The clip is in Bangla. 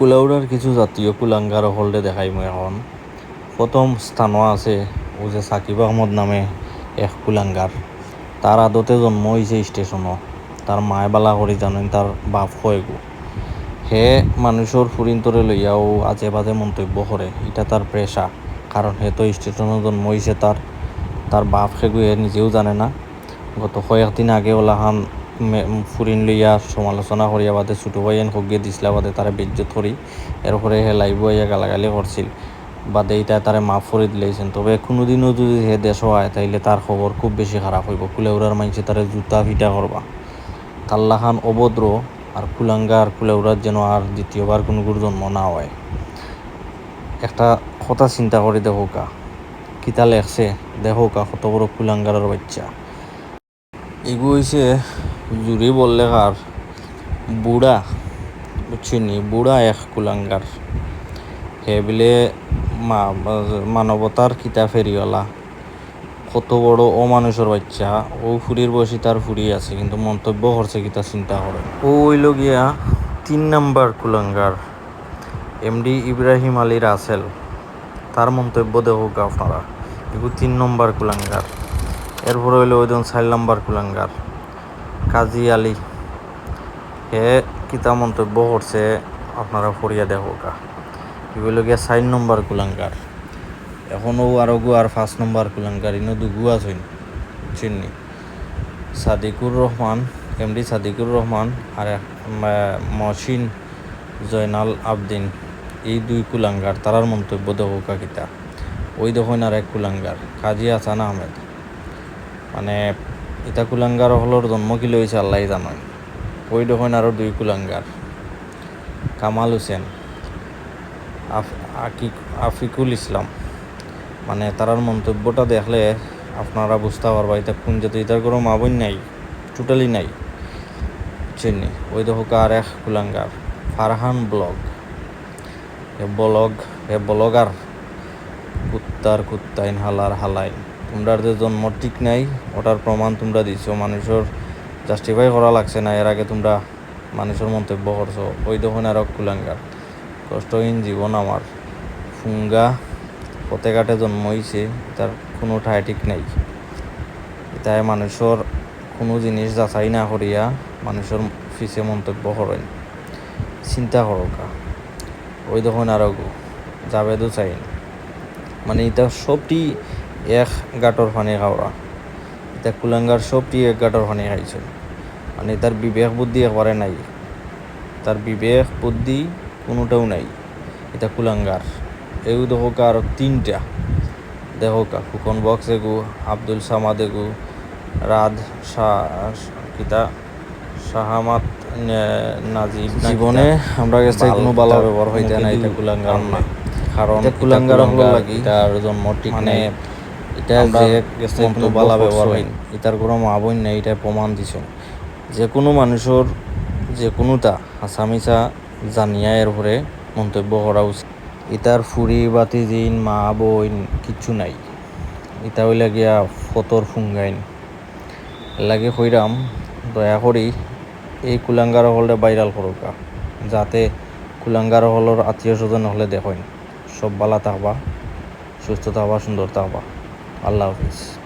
কুলাউড়ার কিছু জাতীয় কুলাঙ্গার হলদে দেখাইমু এখন। প্রথম স্থানও আছে, ও যে সাকিব আহমদ নামে এক কুলাঙ্গার। তার আদতে জন্ম হয়েছে স্টেশনও। তার মায় বালা করি জানেন, তার বাপ হয় গো হে মানুষের ফুরিন্তরে লইয়াও আজে বাজে মন্তব্য করে, এটা তার পেশা। কারণ হে তো জন্ম হয়েছে তার। তার বাপ সেগু হে নিজেও জানে না। গত কয়েকদিন আগে ওলাহান ফুরিন লইয়া সমালোচনা করিয়া বাদে ছোটো ভাইয়েন হগিয়ে দিছিলা বাদে তারা বেজ্জত করি। এরপরে হে লাইভ হইয়া গালাগালি করছিল। বাদে এটা তারে মাফ করে দিলেছেন তবে কোনোদিনও যদি হে দেশ হয়, তাইলে তার খবর খুব বেশি খারাপ হইব। কুলেউরার মানুষে তারে জুতা ফিটা করবা। কাল্লাহান অভদ্র আর কুলাঙ্গার কুলেউরার যেন আর দ্বিতীয়বার কোনো জন্ম না হয়। একটা কথা চিন্তা করে দেখো কা। কিতা লেখছে? দেখো কা কত বড় কুলাঙ্গারের বাচ্চা। এগু হইছে জুড়ি বললে কার বুড়া বুঝছিনি বুড়া এক কুলাঙ্গার। হে বিলে মানবতার কিতা ফেরিওয়ালা? কত বড় অমানুষের বাচ্চা। ও ফুরির বয়সী তার ফুরি আছে, কিন্তু মন্তব্য করছে কিতা চিন্তা করে। ও হইল গিয়া তিন নাম্বার কুলাঙ্গার এমডি ইব্রাহিম আলী রাসেল। তার মন্তব্য দেখো আপনারা এগুলো তিন নম্বর কুলাঙ্গার। এরপরে হইল ওই চার নম্বর কুলাঙ্গার। কাজী আলী, হে কিতা মন্তব্য করছে আপনারা ফরিয়া দেখো কা এগুলো গিয়া চার নম্বর কুলাঙ্গার। এখনও আরও গু আর পাঁচ নম্বর কুলাঙ্গার, ইনো দুগু আছেন চিনি সাদিকুর রহমান, এমডি সাদিকুর রহমান আর মহসিন জয়নাল আবদিন, এই দুই কুলাঙ্গার, তারার মন্তব্য দেখো কাকিতা ওই দেখুন আর এক কুলাঙ্গার, কাজী হাসান আহমেদ। মানে ইতা কুলাঙ্গার হলর জন্ম কি লইছে আল্লাহ জানয় ওই দেখুন আরও দুই কুলাঙ্গার। কামাল হোসেন আফিকুল ইসলাম। মানে তারার মন্তব্যটা দেখলে আপনারা বুঝতে পারবা, এটা কোন জাতি, এটার কোনো মাবই নাই টোটালি নাই। চিনি ওই দেখো আর এক কুলাঙ্গার, ফারহান ব্লগ। এ ব্লগ এ ব্লগার, কুত্তার কুত্তাইন, হালার হালাইন। তোমরার যে জন্ম ঠিক নাই, ওটার প্রমাণ তোমরা দিছো। মানুষের জাস্টিফাই করা লাগছে না, এর আগে তোমরা মানুষের মন্তব্য করছ। ওই দেখুন আর কুলাঙ্গার। কষ্টহীন জীবন আমার। ফুঙ্গা পথে ঘাটে জন্ম হয়েছে তার কোনো ঠাই ঠিক নাই। তাই মানুষের কোনো জিনিস যাচাই না করিয়া মানুষের পিছে মন্তব্য করেন। চিন্তা করো কা। ওই দেখুন আরও জাবেদও চাইন। মানে এটা সবটি এক গাঁটর পানি খাওয়া এটা কুলাঙ্গার সবটি এক গাঁটর পানি খাইছে মানে তার বিবেক বুদ্ধি একবারে নাই। তার বিবেক বুদ্ধি কোনোটাও নাই। এটা কুলাঙ্গার এও দেখো আর তিনটা। দেখো কা ফুকন বক্স এগু আব্দুল সামাদ এগু রাধ কিতা শাহামাত নাজিব জীবনে আমরা কাছে কোনো বালা ব্যবহার হইতে না এটা কুলাঙ্গার না কারণ কুলাঙ্গার হলো লাগি তার জন্ম ঠিক মানে এটা যে বালা ব্যবহার হয় এটার কোনো মা বোন নেই এটা প্রমাণ দিছ। যে কোনো মানুষের যে কোনোটা আসামিসা জানিয়া এর পরে মন্তব্য করা উচিত। ইতার ফুরি বাতি জিন মা বইন কিচ্ছু নাই। ইতা হইলে গিয়া ফতর ফুঙ্গাইন। লাগে কইরাম দয়া করি এই কুলাঙ্গার হলে ভাইরাল করুকা যাতে কুলাঙ্গার হলর আত্মীয় স্বজন হলে দেখেন সব বালা থাকবা সুস্থ থাকবা সুন্দর থাকবা। আল্লাহ হাফিজ।